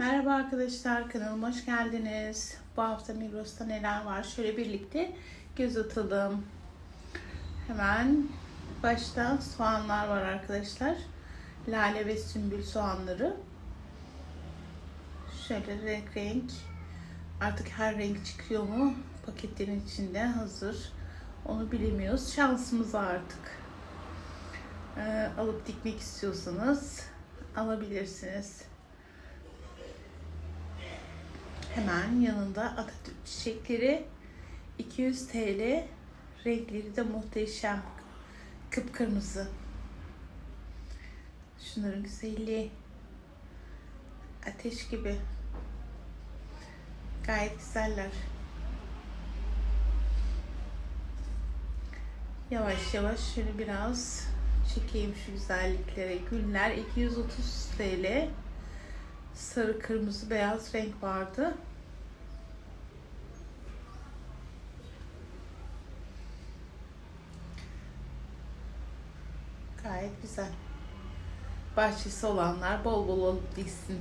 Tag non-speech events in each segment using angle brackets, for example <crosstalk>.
Merhaba arkadaşlar kanalıma hoş geldiniz. Bu hafta Migros'ta neler var? Şöyle birlikte göz atalım. Hemen başta soğanlar var arkadaşlar. Lale ve sümbül soğanları. Şöyle renk renk. Artık her renk çıkıyor mu? Paketlerin içinde hazır. Onu bilemiyoruz. Şansımız artık. Ee, alıp dikmek istiyorsanız alabilirsiniz. Hemen yanında Atatürk çiçekleri 200 TL renkleri de muhteşem kıpkırmızı. Şunların güzelliği ateş gibi. Gayet güzeller. Yavaş yavaş şöyle biraz çekeyim şu güzelliklere. Güller 230 TL sarı, kırmızı, beyaz renk vardı. Gayet güzel. Bahçesi olanlar bol bol olup diksin.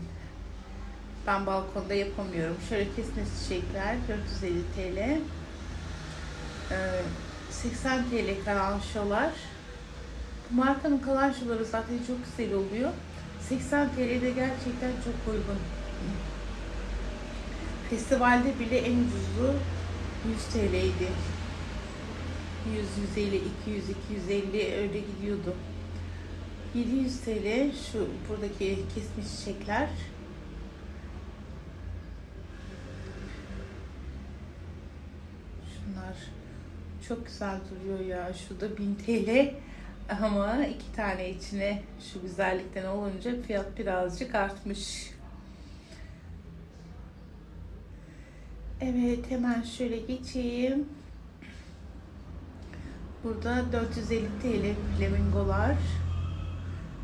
Ben balkonda yapamıyorum. Şöyle kesme çiçekler 450 TL. Ee, 80 TL kalanşolar. Bu markanın kalanşoları zaten çok güzel oluyor. 80 TL'de gerçekten çok uygun. Festivalde bile en ucuzu 100 TL'ydi. 100, 150, 200, 250 öyle gidiyordu. 700 TL şu buradaki kesme çiçekler. Şunlar çok güzel duruyor ya. Şurada 1000 TL. Ama iki tane içine şu güzellikten olunca fiyat birazcık artmış. Evet hemen şöyle geçeyim. Burada 450 TL flamingolar.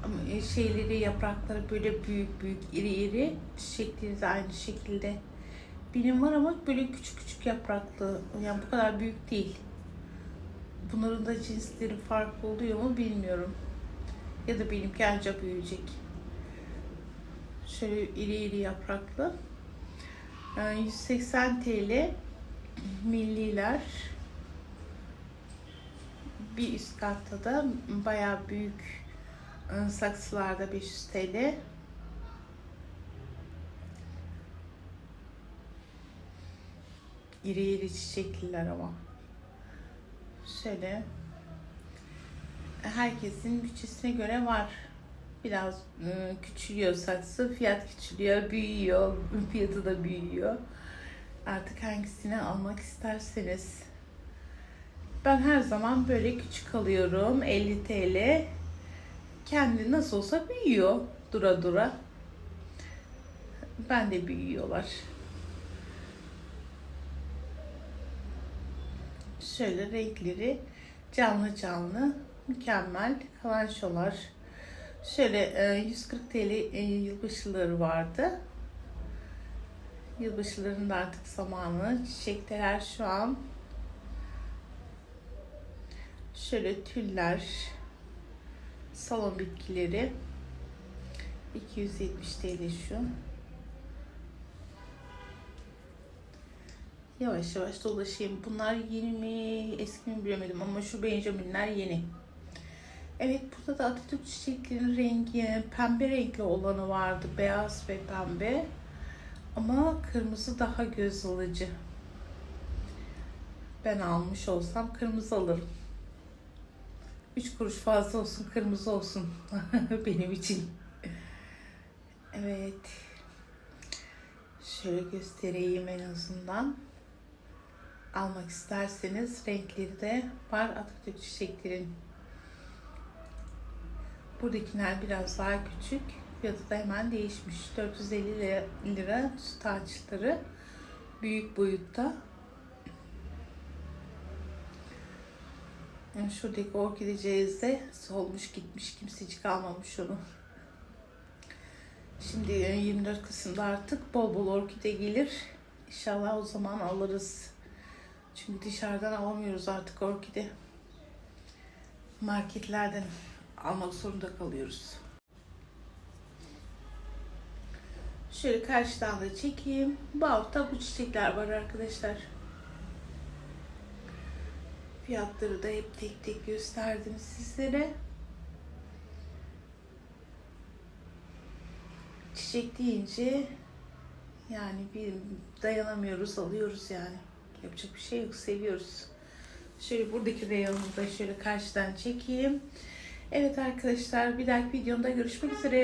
Ama şeyleri yaprakları böyle büyük büyük iri iri. Çiçekleri de aynı şekilde. Benim var ama böyle küçük küçük yapraklı. Yani bu kadar büyük değil. Bunların da cinsleri farklı oluyor mu bilmiyorum. Ya da benimki ancak büyüyecek. Şöyle iri iri yapraklı. Yani 180 TL milliler. Bir üst katta da bayağı büyük ıı, saksılarda 500 TL. İri iri çiçekliler ama şöyle herkesin bütçesine göre var. Biraz ıı, küçülüyor saksı, fiyat küçülüyor, büyüyor, <laughs> fiyatı da büyüyor. Artık hangisini almak isterseniz. Ben her zaman böyle küçük alıyorum. 50 TL. Kendi nasıl olsa büyüyor dura dura. Ben de büyüyorlar. şöyle renkleri canlı canlı mükemmel kalanşolar. Şöyle 140 TL e, yılbaşıları vardı. Yılbaşılarının da artık zamanı. Çiçekler şu an. Şöyle tüller, salon bitkileri 270 TL şu. Yavaş yavaş dolaşayım. Bunlar yeni mi eski mi bilemedim ama şu Benjamin'ler yeni. Evet burada da Atatürk çiçeklerinin rengi pembe renkli olanı vardı. Beyaz ve pembe. Ama kırmızı daha göz alıcı. Ben almış olsam kırmızı alırım. 3 kuruş fazla olsun kırmızı olsun <laughs> benim için. Evet. Şöyle göstereyim en azından almak isterseniz renkleri de var Atatürk çiçeklerin. Buradakiler biraz daha küçük. Fiyatı da hemen değişmiş. 450 lira, taçları büyük boyutta. Yani şuradaki orkideceğiz de solmuş gitmiş. Kimsecik almamış onu. Şimdi 24 Kasım'da artık bol bol orkide gelir. İnşallah o zaman alırız. Çünkü dışarıdan alamıyoruz artık orkide. Marketlerden almak zorunda kalıyoruz. Şöyle karşıdan da çekeyim. Bu hafta bu çiçekler var arkadaşlar. Fiyatları da hep tek tek gösterdim sizlere. Çiçek deyince yani bir dayanamıyoruz, alıyoruz yani. Yapacak bir şey yok, seviyoruz. Şöyle buradaki reyonunu da şöyle karşıdan çekeyim. Evet arkadaşlar bir dahaki videomda görüşmek üzere.